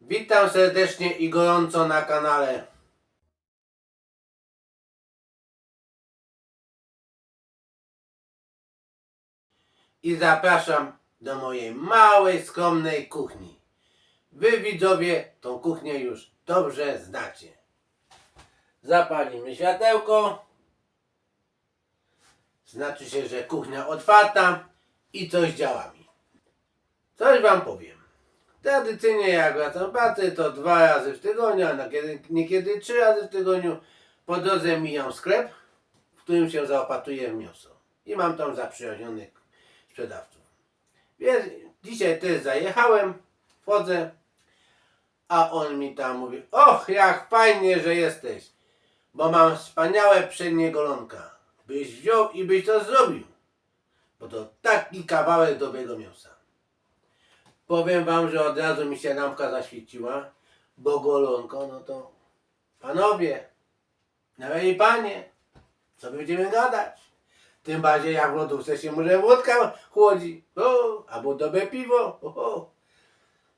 Witam serdecznie i gorąco na kanale. I zapraszam do mojej małej, skromnej kuchni. Wy widzowie tą kuchnię już dobrze znacie. Zapalimy światełko. Znaczy się, że kuchnia otwarta i coś działa mi. Coś wam powiem. Tradycyjnie jak wracam pracy, to dwa razy w tygodniu, a niekiedy, trzy razy w tygodniu po drodze mijam sklep, w którym się zaopatruję mięso. I mam tam zaprzyjaźnionych sprzedawców. Więc dzisiaj też zajechałem, wchodzę, a on mi tam mówi, och jak fajnie, że jesteś, bo mam wspaniałe przednie golonka. Byś wziął i byś to zrobił, bo to taki kawałek dobrego mięsa. Powiem wam, że od razu mi się lampka zaświeciła, bo golonko, no to panowie, nawet i panie, co będziemy gadać? Tym bardziej jak w lodówce się może wódka chłodzi, o, albo dobre piwo, o, o.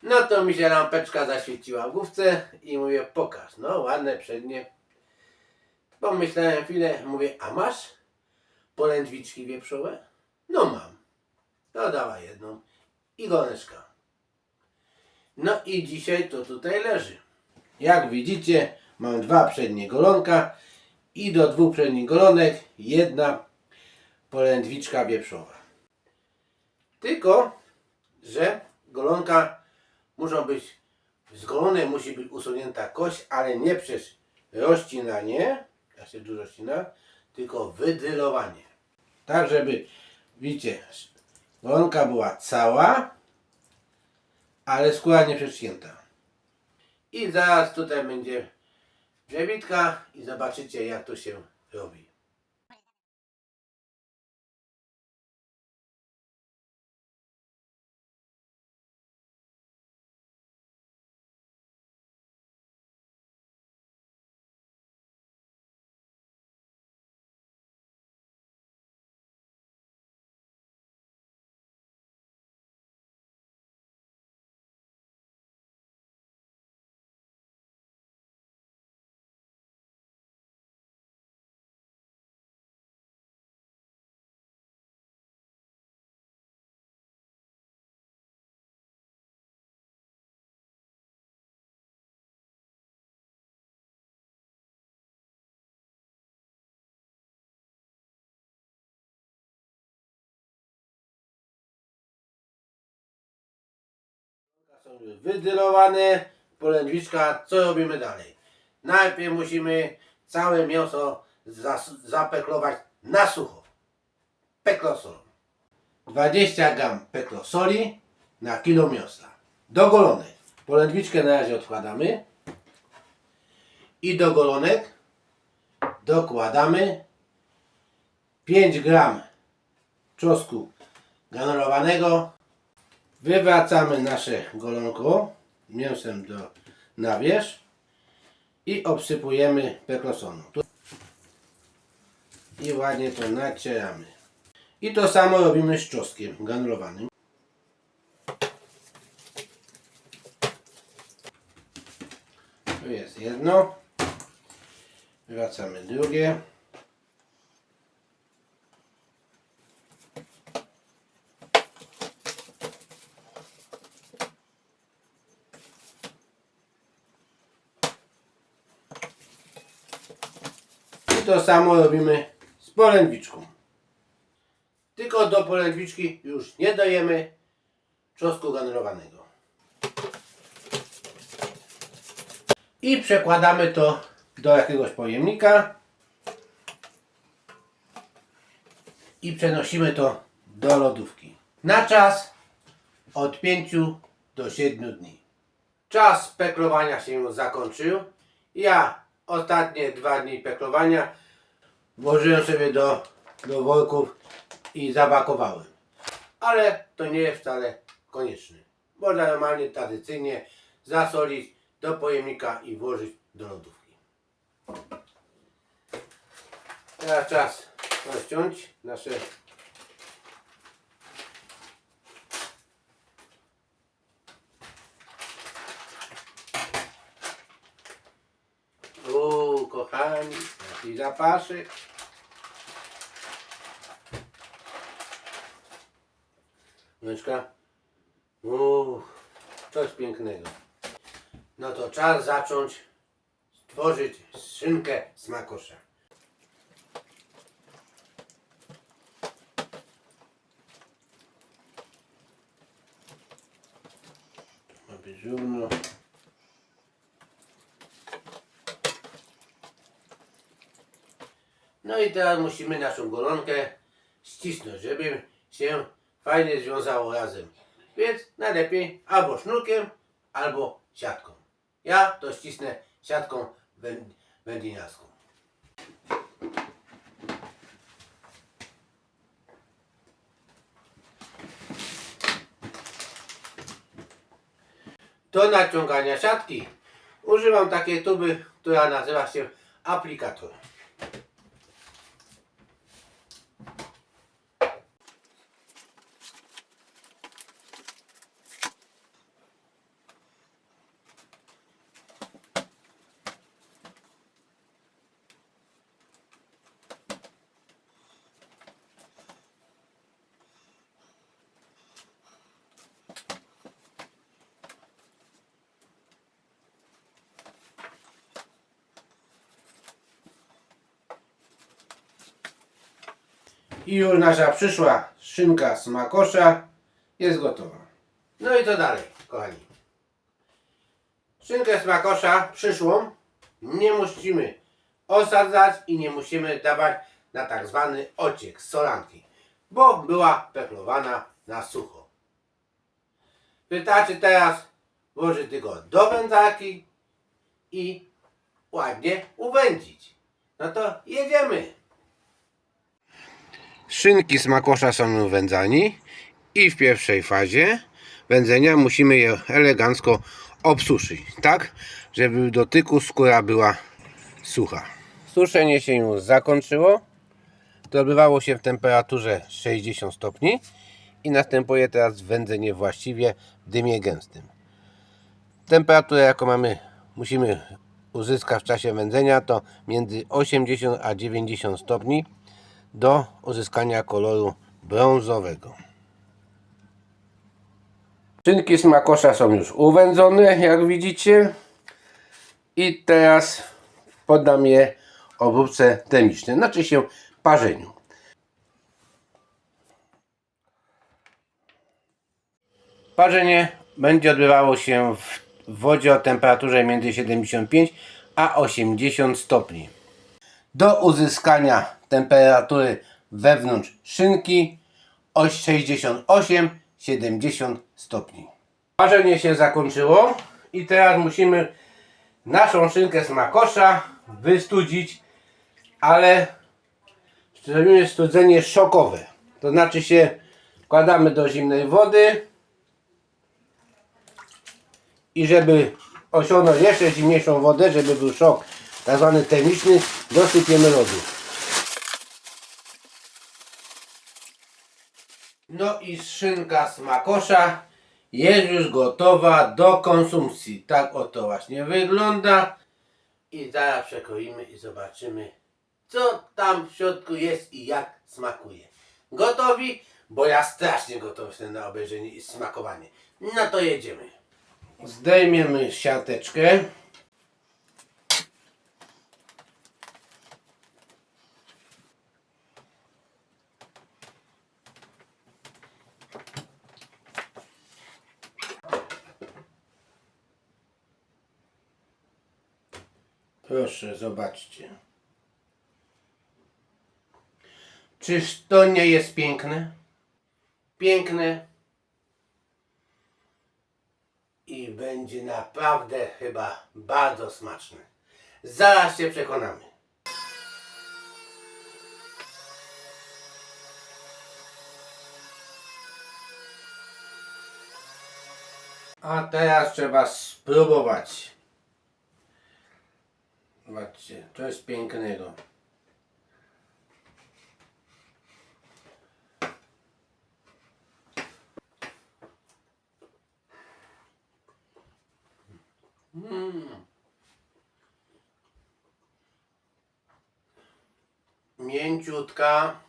No to mi się lampeczka zaświeciła w główce i mówię, pokaż, no ładne przednie. Pomyślałem chwilę, mówię, a masz polędwiczki wieprzowe? No mam. To dała jedną i goneczka. No i dzisiaj to tutaj leży. Jak widzicie, mam dwa przednie golonka i do dwóch przednich golonek jedna polędwiczka wieprzowa. Tylko, że golonka muszą być, z golonek musi być usunięta kość, ale nie przez rozcinanie, jak się dużo ścina, tylko wydrylowanie. Tak, żeby, widzicie, golonka była cała, ale skóra nie przecięta. I zaraz tutaj będzie przebitka i zobaczycie jak to się robi. Są już wydylowane, polędwiczka, co robimy dalej? Najpierw musimy całe mięso zapeklować na sucho. Peklosolą. 20 gram peklosoli na kilo mięsa. Do golonek. Polędwiczkę na razie odkładamy. I do golonek dokładamy 5 gram czosnku granulowanego Wywracamy nasze golonko mięsem do, na wierzch i obsypujemy peklosoną. I ładnie to nacieramy. I to samo robimy z czosnkiem granulowanym. Tu jest jedno. Wywracamy drugie. To samo robimy z polędwiczką. Tylko do polędwiczki już nie dajemy czosnku granulowanego. I przekładamy to do jakiegoś pojemnika. I przenosimy to do lodówki. Na czas od 5 do 7 dni. Czas peklowania się już zakończył. Ja ostatnie dwa dni peklowania włożyłem sobie do, do worków i zabakowałem. Ale to nie jest wcale konieczne. Można normalnie, tradycyjnie zasolić do pojemnika i włożyć do lodówki. Teraz czas rozciąć nasze kochani, taki zapaszyk. Myczka? Uff, coś pięknego. No to czas zacząć tworzyć szynkę smakosza. Ma być równo. No i teraz musimy naszą golonkę ścisnąć, żeby się fajnie związało razem. Więc najlepiej albo sznurkiem, albo siatką. Ja to ścisnę siatką wę- wędliniarską. Do naciągania siatki używam takiej tuby, która nazywa się aplikator. I już nasza przyszła szynka smakosza jest gotowa. No i co dalej, kochani? Szynkę smakosza przyszłą nie musimy osadzać i nie musimy dawać na tak zwany ociek z solanki, bo była pechlowana na sucho. Wystarczy teraz włożyć tylko do wędzarki i ładnie uwędzić. No to jedziemy! Szynki smakosza są wędzani i w pierwszej fazie wędzenia musimy je elegancko obsuszyć, tak żeby w dotyku skóra była sucha. Suszenie się już zakończyło. To odbywało się w temperaturze 60 stopni i następuje teraz wędzenie właściwie w dymie gęstym. Temperaturę jaką mamy musimy uzyskać w czasie wędzenia to między 80 a 90 stopni do uzyskania koloru brązowego. Szynki smakosza są już uwędzone, jak widzicie. I teraz poddam je obróbce termicznej, znaczy się parzeniu. Parzenie będzie odbywało się w wodzie o temperaturze między 75 a 80 stopni. Do uzyskania temperatury wewnątrz szynki o 68-70 stopni. Parzenie się zakończyło i teraz musimy naszą szynkę smakosza wystudzić, ale zrobimy studzenie szokowe. To znaczy się wkładamy do zimnej wody i żeby osiągnąć jeszcze zimniejszą wodę, żeby był szok tak zwany termiczny, dosypiemy lodu. No i szynka smakosza jest już gotowa do konsumpcji. Tak oto właśnie wygląda. I zaraz przekroimy i zobaczymy, co tam w środku jest i jak smakuje. Gotowi? Bo ja strasznie gotowy jestem na obejrzenie i smakowanie. No to jedziemy. Zdejmiemy siateczkę. Proszę, zobaczcie. Czyż to nie jest piękne? Piękne. I będzie naprawdę chyba bardzo smaczne. Zaraz się przekonamy. A teraz trzeba spróbować. Zobaczcie, jest pięknego. mięciutka,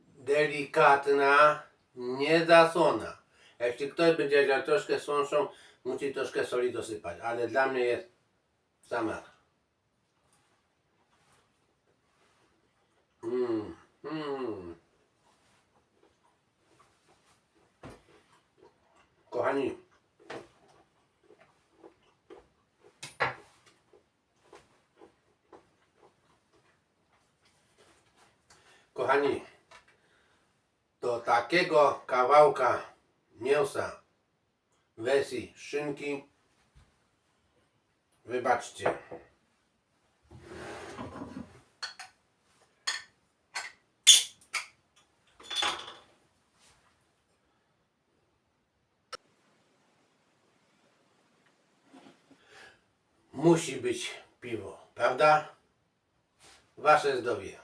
delikatna, niezasłona. Jeśli ktoś będzie jadł troszkę słonszą, musi troszkę soli dosypać, ale dla mnie jest sama. Mm, mm. Kochani, kochani, do takiego kawałka mięsa wersji szynki, wybaczcie, musi być piwo, prawda? Wasze zdrowie.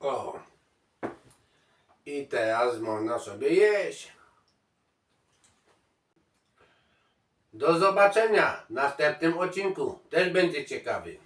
O. I teraz można sobie jeść. Do zobaczenia w następnym odcinku. Też będzie ciekawy.